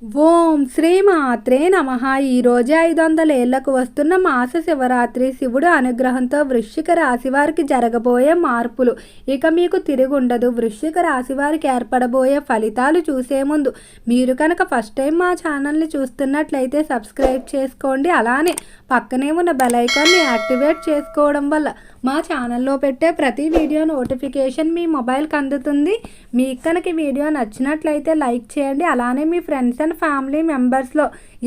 ఓం శ్రీ మాత్రే నమ. ఈరోజు ఐదు వందల ఏళ్ళకు వస్తున్న మాస శివరాత్రి శివుడు అనుగ్రహంతో వృశ్చిక రాశి వారికి జరగబోయే మార్పులు. ఇక మీకు తిరుగుండదు. వృశ్చిక రాశి వారికి ఏర్పడబోయే ఫలితాలు చూసే ముందు మీరు కనుక ఫస్ట్ టైం మా ఛానల్ని చూస్తున్నట్లయితే సబ్స్క్రైబ్ చేసుకోండి. అలానే పక్కనే ఉన్న బెల్ ఐకాన్ని యాక్టివేట్ చేసుకోవడం వల్ల మా ఛానల్లో పెట్టే ప్రతి వీడియో నోటిఫికేషన్ మీ మొబైల్కి అందుతుంది. మీకు కనుక వీడియో నచ్చినట్లయితే లైక్ చేయండి. అలానే మీ ఫ్రెండ్స్ అండ్ ఫ్యామిలీ మెంబర్స్లో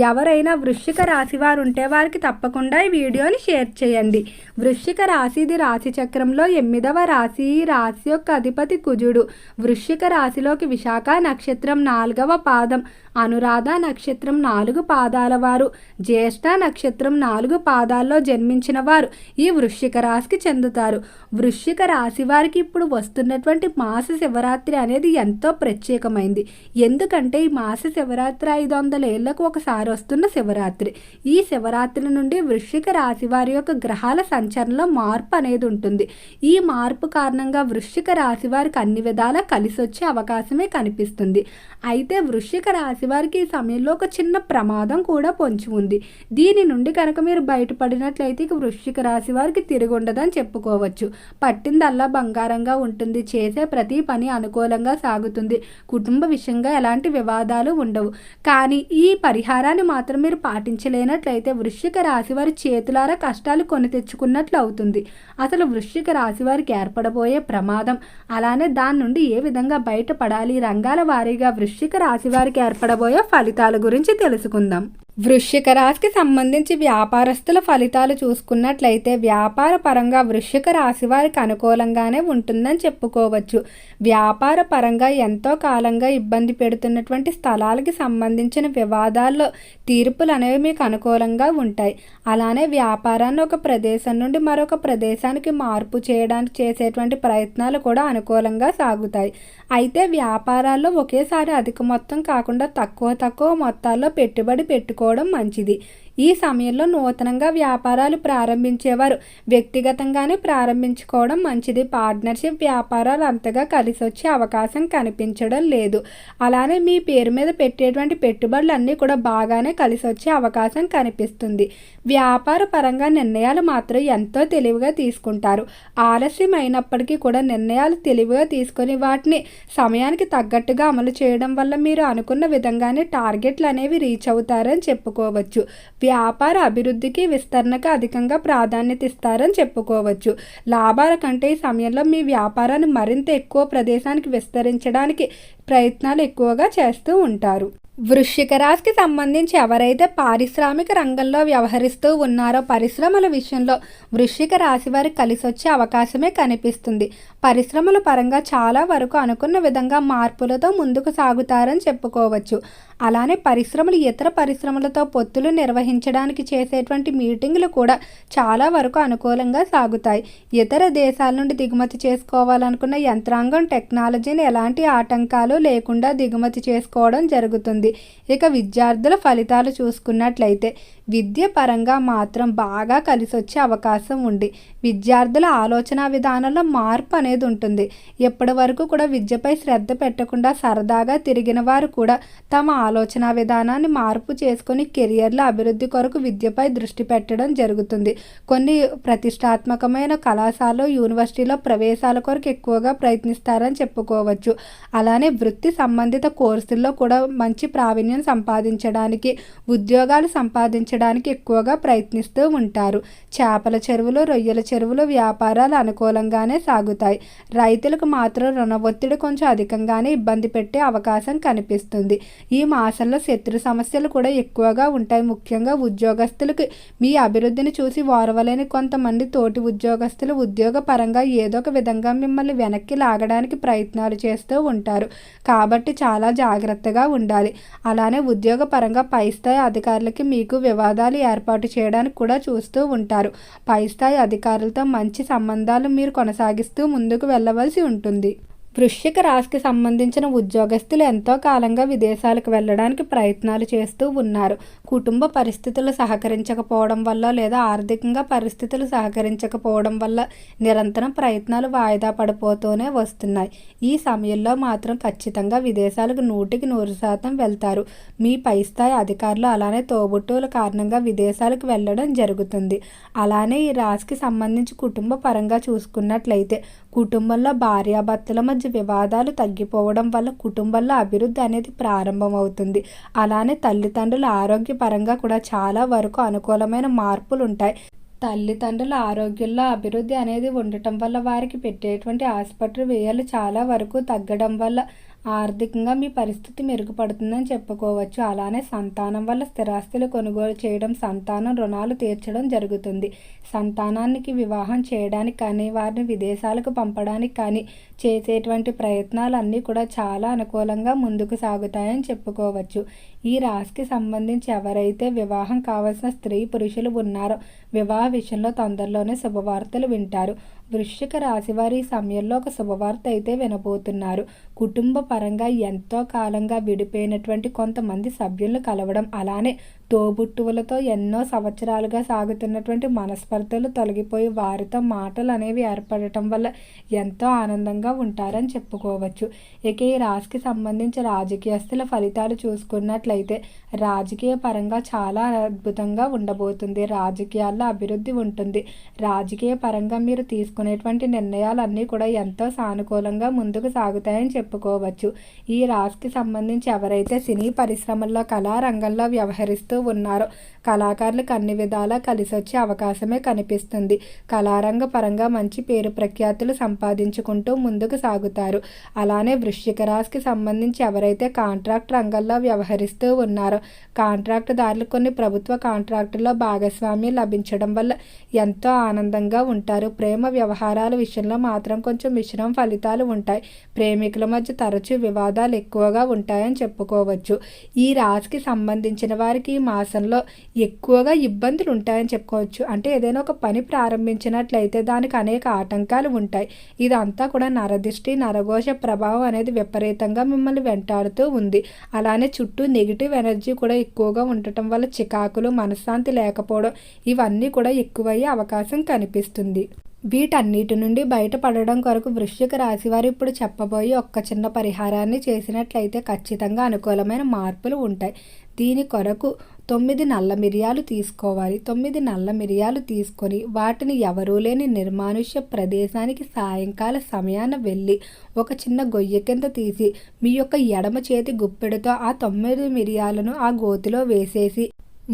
ఎవరైనా వృశ్చిక రాశి వారు ఉంటే వారికి తప్పకుండా ఈ వీడియోని షేర్ చేయండి. వృశ్చిక రాశిది రాశి చక్రంలో ఎనిమిదవ రాశి రాశి యొక్క అధిపతి కుజుడు. వృశ్చిక రాశిలోకి విశాఖ నక్షత్రం నాలుగవ పాదం అనురాధ నక్షత్రం నాలుగు పాదాల వారు జ్యేష్ఠ నక్షత్రం నాలుగు పాదాల్లో జన్మించిన వారు ఈ వృశ్చిక రాశికి చెందుతారు. వృశ్చిక రాశి వారికి ఇప్పుడు వస్తున్నటువంటి మాస శివరాత్రి అనేది ఎంతో ప్రత్యేకమైంది. ఎందుకంటే ఈ మాస శివరాత్రి ఐదు వందల ఏళ్ళకు ఒకసారి వస్తున్న శివరాత్రి. ఈ శివరాత్రి నుండి వృశ్చిక రాశి వారి యొక్క గ్రహాల సంచరణలో మార్పు అనేది ఉంటుంది. ఈ మార్పు కారణంగా వృశ్చిక రాశి వారికి అన్ని విధాలా కలిసి వచ్చే అవకాశమే కనిపిస్తుంది. అయితే వృశ్చిక రాశి వారికి ఈ సమయంలో ఒక చిన్న ప్రమాదం కూడా పొంచి ఉంది. దీని నుండి కనుక మీరు బయటపడినట్లయితే ఇక వృశ్చిక రాశి వారికి తిరిగి ఉండదని చెప్పుకోవచ్చు. పట్టిందల్లా బంగారంగా ఉంటుంది. చేసే ప్రతి పని అనుకూలంగా సాగుతుంది. కుటుంబ విషయంగా ఎలాంటి వివాదాలు ఉండవు. కానీ ఈ పరిహారాన్ని మాత్రం మీరు పాటించలేనట్లయితే వృశ్చిక రాశి వారి చేతులారా కష్టాలు కొని తెచ్చుకున్నట్లు అవుతుంది. అసలు వృశ్చిక రాశి వారికి ఏర్పడబోయే ప్రమాదం అలానే దాని నుండి ఏ విధంగా బయటపడాలి రంగాల వారీగా వృశ్చిక రాశి వారికి ఏర్పడబోయే ఫలితాల గురించి తెలుసుకుందాం. వృశ్చిక రాశికి సంబంధించి వ్యాపారస్తుల ఫలితాలు చూసుకున్నట్లయితే వ్యాపార పరంగా వృశ్చిక రాశి వారికి అనుకూలంగానే ఉంటుందని చెప్పుకోవచ్చు. వ్యాపార పరంగా ఎంతో కాలంగా ఇబ్బంది పెడుతున్నటువంటి స్థలాలకి సంబంధించిన వివాదాల్లో తీర్పులు అనేవి మీకు అనుకూలంగా ఉంటాయి. అలానే వ్యాపారాన్ని ఒక ప్రదేశం నుండి మరొక ప్రదేశానికి మార్పు చేయడానికి చేసేటువంటి ప్రయత్నాలు కూడా అనుకూలంగా సాగుతాయి. అయితే వ్యాపారాల్లో ఒకేసారి అధిక మొత్తం కాకుండా తక్కువ తక్కువ మొత్తాల్లో పెట్టుబడి పెట్టుకోవడం మంచిది. ఈ సమయంలో నూతనంగా వ్యాపారాలు ప్రారంభించేవారు. వ్యక్తిగతంగానే ప్రారంభించుకోవడం మంచిది. పార్ట్నర్షిప్ వ్యాపారాలు అంతగా కలిసి వచ్చే అవకాశం కనిపించడం లేదు. అలానే మీ పేరు మీద పెట్టేటువంటి పెట్టుబడులు అన్నీ కూడా బాగానే కలిసి వచ్చే అవకాశం కనిపిస్తుంది. వ్యాపార పరంగా నిర్ణయాలు మాత్రం ఎంతో తెలివిగా తీసుకుంటారు. ఆలస్యం అయినప్పటికీ కూడా నిర్ణయాలు తెలివిగా తీసుకొని వాటిని సమయానికి తగ్గట్టుగా అమలు చేయడం వల్ల మీరు అనుకున్న విధంగానే టార్గెట్లు అనేవి రీచ్ అవుతారని చెప్పుకోవచ్చు. వ్యాపార అభివృద్ధికి విస్తరణకు అధికంగా ప్రాధాన్యత ఇస్తారని చెప్పుకోవచ్చు. లాభాల కంటే ఈ సమయంలో మీ వ్యాపారాన్ని మరింత ఎక్కువ ప్రదేశానికి విస్తరించడానికి ప్రయత్నాలు ఎక్కువగా చేస్తూ ఉంటారు. వృశ్చిక రాశికి సంబంధించి ఎవరైతే పారిశ్రామిక రంగంలో వ్యవహరిస్తూ ఉన్నారో పరిశ్రమల విషయంలో వృశ్చిక రాశి వారికి కలిసి వచ్చే అవకాశమే కనిపిస్తుంది. పరిశ్రమల పరంగా చాలా వరకు అనుకున్న విధంగా మార్పులతో ముందుకు సాగుతారని చెప్పుకోవచ్చు. అలానే పరిశ్రమలు ఇతర పరిశ్రమలతో పొత్తులు నిర్వహించడానికి చేసేటువంటి మీటింగులు కూడా చాలా వరకు అనుకూలంగా సాగుతాయి. ఇతర దేశాల నుండి దిగుమతి చేసుకోవాలనుకున్న యంత్రాంగం టెక్నాలజీని ఎలాంటి ఆటంకాలు లేకుండా దిగుమతి చేసుకోవడం జరుగుతుంది. ఇక విద్యార్థుల ఫలితాలు చూసుకున్నట్లయితే విద్య పరంగా మాత్రం బాగా కలిసి వచ్చే అవకాశం ఉంది. విద్యార్థుల ఆలోచన విధానంలో మార్పు అనేది ఉంటుంది. ఎప్పటి వరకు కూడా విద్యపై శ్రద్ధ పెట్టకుండా సరదాగా తిరిగిన వారు కూడా తమ ఆలోచన విధానాన్ని మార్పు చేసుకొని కెరియర్ల అభివృద్ధి కొరకు విద్యపై దృష్టి పెట్టడం జరుగుతుంది. కొన్ని ప్రతిష్టాత్మకమైన కళాశాలలో యూనివర్సిటీలో ప్రవేశాల కొరకు ఎక్కువగా ప్రయత్నిస్తారని చెప్పుకోవచ్చు. అలానే వృత్తి సంబంధిత కోర్సుల్లో కూడా మంచి ప్రావీణ్యం సంపాదించడానికి ఉద్యోగాలు సంపాదించడానికి ఎక్కువగా ప్రయత్నిస్తూ ఉంటారు. చేపల చెరువులు రొయ్యల చెరువులు వ్యాపారాలు అనుకూలంగానే సాగుతాయి. రైతులకు మాత్రం రుణ ఒత్తిడి కొంచెం అధికంగానే ఇబ్బంది పెట్టే అవకాశం కనిపిస్తుంది. ఈ మాసంలో శత్రు సమస్యలు కూడా ఎక్కువగా ఉంటాయి. ముఖ్యంగా ఉద్యోగస్తులకు మీ అభివృద్ధిని చూసి ఓర్వలేని కొంతమంది తోటి ఉద్యోగస్తులు ఉద్యోగ పరంగా ఏదో ఒక విధంగా మిమ్మల్ని వెనక్కి లాగడానికి ప్రయత్నాలు చేస్తూ ఉంటారు. కాబట్టి చాలా జాగ్రత్తగా ఉండాలి. అలానే ఉద్యోగ పరంగా పై స్థాయి అధికారులకి మీకు వివాదాలు ఏర్పాటు చేయడానికి కూడా చూస్తూ ఉంటారు. పై స్థాయి అధికారులతో మంచి సంబంధాలు మీరు కొనసాగిస్తూ ముందుకు వెళ్ళవలసి ఉంటుంది. వృశ్చిక రాశికి సంబంధించిన ఉద్యోగస్తులు ఎంతో కాలంగా విదేశాలకు వెళ్ళడానికి ప్రయత్నాలు చేస్తూ ఉన్నారు. కుటుంబ పరిస్థితులు సహకరించకపోవడం వల్ల లేదా ఆర్థికంగా పరిస్థితులు సహకరించకపోవడం వల్ల నిరంతరం ప్రయత్నాలు వాయిదా పడిపోతూనే వస్తున్నాయి. ఈ సమయంలో మాత్రం ఖచ్చితంగా విదేశాలకు నూటికి నూరు శాతం వెళ్తారు. మీ పై స్థాయి అధికారులు అలానే తోబుట్టువుల కారణంగా విదేశాలకు వెళ్ళడం జరుగుతుంది. అలానే ఈ రాశికి సంబంధించి కుటుంబ పరంగా చూసుకున్నట్లయితే కుటుంబంలో భార్యాభర్తల మధ్య వివాదాలు తగ్గిపోవడం వల్ల కుటుంబంలో అభివృద్ధి అనేది ప్రారంభమవుతుంది. అలానే తల్లిదండ్రుల ఆరోగ్యపరంగా కూడా చాలా వరకు అనుకూలమైన మార్పులు ఉంటాయి తల్లిదండ్రుల ఆరోగ్యంలో అభివృద్ధి అనేది ఉండటం వల్ల వారికి పెట్టేటువంటి ఆసుపత్రి వ్యయాలు చాలా వరకు తగ్గడం వల్ల ఆర్థికంగా మీ పరిస్థితి మెరుగుపడుతుందని చెప్పుకోవచ్చు. అలానే సంతానం వల్ల స్థిరాస్తులు కొనుగోలు చేయడం సంతానం రుణాలు తీర్చడం జరుగుతుంది. సంతానానికి వివాహం చేయడానికి కానీ వారిని విదేశాలకు పంపడానికి కానీ చేసేటువంటి ప్రయత్నాలన్నీ కూడా చాలా అనుకూలంగా ముందుకు సాగుతాయని చెప్పుకోవచ్చు. ఈ రాశికి సంబంధించి ఎవరైతే వివాహం కావాల్సిన స్త్రీ పురుషులు ఉన్నారో వివాహ విషయంలో తొందరలోనే శుభవార్తలు వింటారు. వృశ్చిక రాశి వారి సమయంలో ఒక శుభవార్త అయితే వినబోతున్నారు. కుటుంబ పరంగా ఎంతో కాలంగా విడిపోయినటువంటి కొంతమంది సభ్యులను కలవడం అలానే తోబుట్టువులతో ఎన్నో సంవత్సరాలుగా సాగుతున్నటువంటి మనస్పర్ధలు తొలగిపోయి వారితో మాటలు అనేవి ఏర్పడటం వల్ల ఎంతో ఆనందంగా ఉంటారని చెప్పుకోవచ్చు. ఇక ఈ రాశికి సంబంధించి రాజకీయస్తుల ఫలితాలు చూసుకున్నట్లయితే రాజకీయ పరంగా చాలా అద్భుతంగా ఉండబోతుంది. రాజకీయాల్లో అభివృద్ధి ఉంటుంది. రాజకీయ పరంగా మీరు తీసుకునేటువంటి నిర్ణయాలన్నీ కూడా ఎంతో సానుకూలంగా ముందుకు సాగుతాయని చెప్పుకోవచ్చు. ఈ రాశికి సంబంధించి ఎవరైతే సినీ పరిశ్రమల్లో కళారంగంలో వ్యవహరిస్తూ ఉన్నారు. కళాకారులకు అన్ని విధాలా కలిసి వచ్చే అవకాశమే కనిపిస్తుంది. కళారంగ పరంగా మంచి పేరు ప్రఖ్యాతులు సంపాదించుకుంటూ ముందుకు సాగుతారు. అలానే వృశ్చిక రాశికి సంబంధించి ఎవరైతే కాంట్రాక్ట్ రంగంలో వ్యవహరిస్తూ ఉన్నారో కాంట్రాక్ట్ దారులు కొన్ని ప్రభుత్వ కాంట్రాక్టుల్లో భాగస్వామ్యం లభించడం వల్ల ఎంతో ఆనందంగా ఉంటారు. ప్రేమ వ్యవహారాల విషయంలో మాత్రం కొంచెం మిశ్రమ ఫలితాలు ఉంటాయి. ప్రేమికుల మధ్య తరచూ వివాదాలు ఎక్కువగా ఉంటాయని చెప్పుకోవచ్చు. ఈ రాశికి సంబంధించిన వారికి మాసంలో ఎక్కువగా ఇబ్బందులు ఉంటాయని చెప్పుకోవచ్చు. అంటే ఏదైనా ఒక పని ప్రారంభించినట్లయితే దానికి అనేక ఆటంకాలు ఉంటాయి. ఇదంతా కూడా నరదిష్టి నరఘోష ప్రభావం అనేది విపరీతంగా మిమ్మల్ని వెంటాడుతూ ఉంది. అలానే చుట్టూ నెగిటివ్ ఎనర్జీ కూడా ఎక్కువగా ఉండటం వల్ల చికాకులు మనశ్శాంతి లేకపోవడం ఇవన్నీ కూడా ఎక్కువయ్యే అవకాశం కనిపిస్తుంది. వీటన్నిటి నుండి బయటపడడం కొరకు వృశ్చిక రాశి వారు ఇప్పుడు చెప్పబోయే ఒక్క చిన్న పరిహారాన్ని చేసినట్లయితే ఖచ్చితంగా అనుకూలమైన మార్పులు ఉంటాయి. దీని కొరకు తొమ్మిది నల్ల మిరియాలు తీసుకోవాలి. తొమ్మిది నల్ల మిరియాలు తీసుకొని వాటిని ఎవరూ లేని నిర్మానుష్య ప్రదేశానికి సాయంకాల సమయాన వెళ్ళి ఒక చిన్న గొయ్య కింద తీసి మీ యొక్క ఎడమ చేతి గుప్పెడుతో ఆ తొమ్మిది మిరియాలను ఆ గోతిలో వేసేసి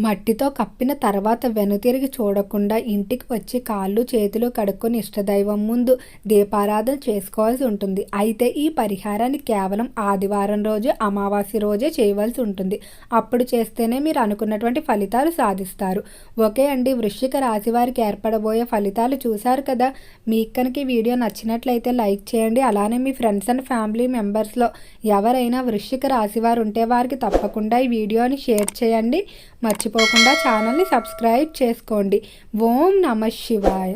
మట్టితో కప్పిన తర్వాత వెనుతిరిగి చూడకుండా ఇంటికి వచ్చి కాళ్ళు చేతులు కడుక్కొని ఇష్టదైవం ముందు దీపారాధన చేసుకోవాల్సి ఉంటుంది. అయితే ఈ పరిహారాన్ని కేవలం ఆదివారం రోజు అమావాస్య రోజే చేయవలసి ఉంటుంది. అప్పుడు చేస్తేనే మీరు అనుకున్నటువంటి ఫలితాలు సాధిస్తారు. ఓకే అండి వృశ్చిక రాశి వారికి ఏర్పడబోయే ఫలితాలు చూశారు కదా? మీకు కనుక ఈ వీడియో నచ్చినట్లయితే లైక్ చేయండి. అలానే మీ ఫ్రెండ్స్ అండ్ ఫ్యామిలీ మెంబర్స్లో ఎవరైనా వృశ్చిక రాశి వారు ఉంటే వారికి తప్పకుండా ఈ వీడియోని షేర్ చేయండి. మర్చిపోకుండా ఛానల్ని సబ్స్క్రైబ్ చేసుకోండి. ఓం నమ శివాయ.